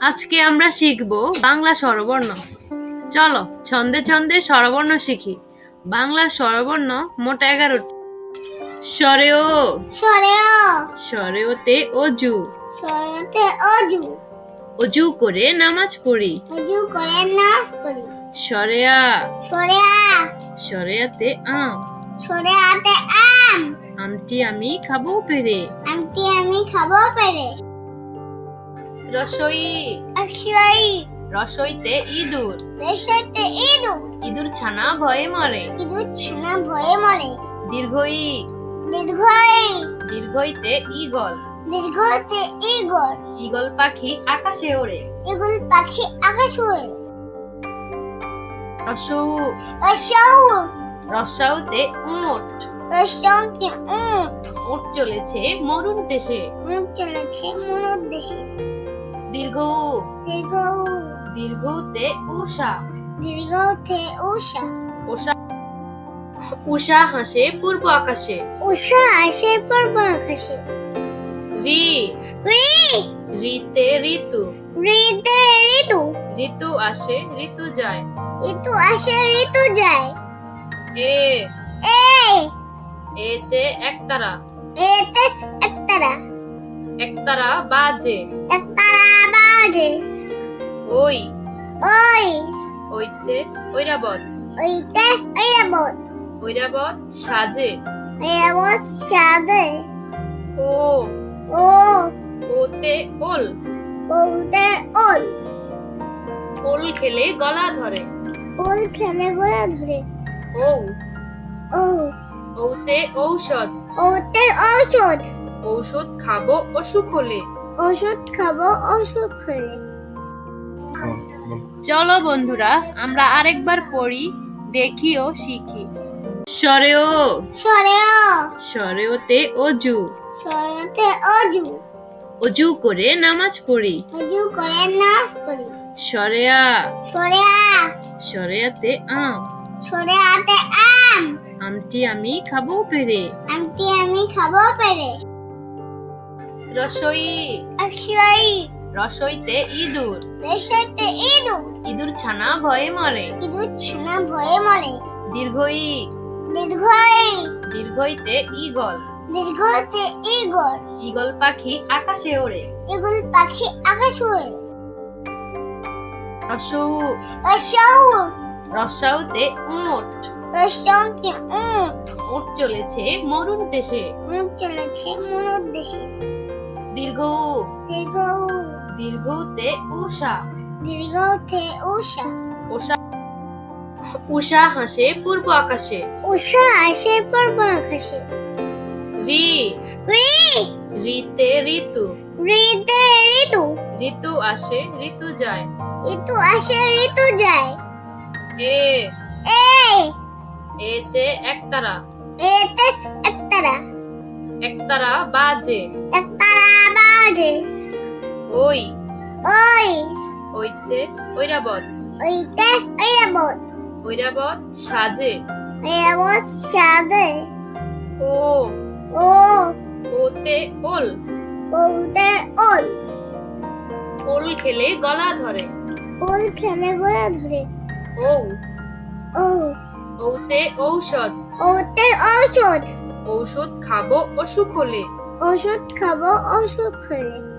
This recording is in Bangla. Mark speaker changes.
Speaker 1: আজকে আমরা শিখব বাংলা স্বরবর্ণ। চলো ছন্দে ছন্দে স্বরবর্ণ শিখি। বাংলা স্বরবর্ণ মোট এগারোটি। স্বরে ও
Speaker 2: সরেও
Speaker 1: স্বরে ওতে অজু।
Speaker 2: সরেতে অজু।
Speaker 1: অজু করে নামাজ পড়ি।
Speaker 2: অজু করে নামাজ পড়ি।
Speaker 1: স্বরে আ
Speaker 2: সরে আ
Speaker 1: স্বরে আতে আম।
Speaker 2: সরে আতে আম।
Speaker 1: আমটি আমি খাব পেরে।
Speaker 2: আমটি আমি খাব পেরে।
Speaker 1: রসই।
Speaker 2: অক্ষয়
Speaker 1: রসইতে ইঁদুর।
Speaker 2: রেশাতে ইদু
Speaker 1: ইঁদুর ছানা ভয়ে মরে।
Speaker 2: ইদু ছানা ভয়ে মরে।
Speaker 1: দীর্ঘই।
Speaker 2: দীর্ঘই।
Speaker 1: দীর্ঘইতে ইগল
Speaker 2: দীর্ঘতে ইগর
Speaker 1: ইগল পাখি আকাশে ওড়ে।
Speaker 2: এগুলো পাখি আকাশ উড়ে
Speaker 1: রসৌ।
Speaker 2: রসাউ
Speaker 1: রসাউতে উট।
Speaker 2: রসাউতে উট।
Speaker 1: উট চলেছে মরুর দেশে।
Speaker 2: উট চলেছে মনের দেশে।
Speaker 1: দীর্ঘ
Speaker 2: দীর্ঘ
Speaker 1: দীর্ঘতে উষা
Speaker 2: দীর্ঘতে উষা
Speaker 1: উষা উষা হাসে পূর্ব আকাশে।
Speaker 2: উষা আসে পূর্ব আকাশে।
Speaker 1: রি।
Speaker 2: রি।
Speaker 1: রিতে ঋতু।
Speaker 2: ঋতে ঋতু।
Speaker 1: ঋতু আসে ঋতু যায়।
Speaker 2: ঋতু আসে ঋতু যায়।
Speaker 1: এ।
Speaker 2: এ।
Speaker 1: এতে একতারা।
Speaker 2: এতে একতারা।
Speaker 1: একতারা বাজে।
Speaker 2: একতারা বাজে
Speaker 1: ওই।
Speaker 2: ওই।
Speaker 1: ওইতে ঐরাবত।
Speaker 2: ওইতে ঐরাবত।
Speaker 1: ঐরাবত সাজে।
Speaker 2: ঐরাবত সাদে
Speaker 1: ও।
Speaker 2: ও।
Speaker 1: ওতে ওল।
Speaker 2: ওতে ওল।
Speaker 1: ওল খেলে গলা ধরে।
Speaker 2: ওল খেলে গলা ধরে।
Speaker 1: ও।
Speaker 2: ও।
Speaker 1: ওতে ঔষধ।
Speaker 2: ওতে ঔষধ।
Speaker 1: ঔষধ খাব অসুখ হলে।
Speaker 2: ওষুধ খাব ওষুধ খেলে
Speaker 1: চলো বন্ধুরা আমরা আরেকবার পড়ি দেখি ও শিখি।
Speaker 2: সরেও।
Speaker 1: স্বরে ওতে অজু।
Speaker 2: সরেতে অজু।
Speaker 1: অজু করে নামাজ পড়ি।
Speaker 2: অজু করে নামাজ পড়ি।
Speaker 1: স্বরে আ
Speaker 2: সরে আ
Speaker 1: স্বরে আতে আম।
Speaker 2: সরে আম।
Speaker 1: আমটি আমি খাব পেরে।
Speaker 2: আমটি আমি খাব পেরে।
Speaker 1: রসই।
Speaker 2: অক্ষয়
Speaker 1: রসইতে ইঁদুর।
Speaker 2: রেশাতে ইদু
Speaker 1: ইঁদুর ছানা ভয়ে মরে।
Speaker 2: ইদু ছানা ভয়ে মরে।
Speaker 1: দীর্ঘই।
Speaker 2: দীর্ঘই।
Speaker 1: দীর্ঘইতে ইগল
Speaker 2: দীর্ঘতে ইগর
Speaker 1: ইগল পাখি আকাশে ওড়ে।
Speaker 2: এগুলো পাখি আকাশ ওড়ে।
Speaker 1: রসৌ।
Speaker 2: রসাউ
Speaker 1: রসাউতে উট।
Speaker 2: রসাউতে উট।
Speaker 1: উট চলেছে মরুর দেশে।
Speaker 2: উট চলেছে মরুর দেশে।
Speaker 1: দীর্ঘ
Speaker 2: দীর্ঘ
Speaker 1: দীর্ঘতে উষা
Speaker 2: দীর্ঘতে উষা
Speaker 1: উষা উষা হাসে পূর্ব আকাশে।
Speaker 2: উষা আসে পর্ব আকাশে।
Speaker 1: রি।
Speaker 2: রি।
Speaker 1: রিতে ঋতু।
Speaker 2: ঋতে ঋতু।
Speaker 1: ঋতু আসে ঋতু যায়।
Speaker 2: ঋতু আসে ঋতু যায়।
Speaker 1: এ।
Speaker 2: এ।
Speaker 1: এতে একতারা।
Speaker 2: এতে একতারা।
Speaker 1: একতারা বাজে।
Speaker 2: একতারা বাজে
Speaker 1: ওই।
Speaker 2: ওই।
Speaker 1: ওইতে ঐরাবত।
Speaker 2: ওইতে ঐরাবত।
Speaker 1: ঐরাবত সাজে।
Speaker 2: ঐরাবত সাদে
Speaker 1: ও।
Speaker 2: ও।
Speaker 1: ওতে ওল।
Speaker 2: ওতে ওল।
Speaker 1: ওল খেলে গলা ধরে।
Speaker 2: ওল খেলে গোলা ধরে।
Speaker 1: ও।
Speaker 2: ও।
Speaker 1: ওতে ঔষধ।
Speaker 2: ওতে ঔষধ।
Speaker 1: ঔষধ খাব অসুখ হলে।
Speaker 2: ওষুধ খাব ওষুধ খেলে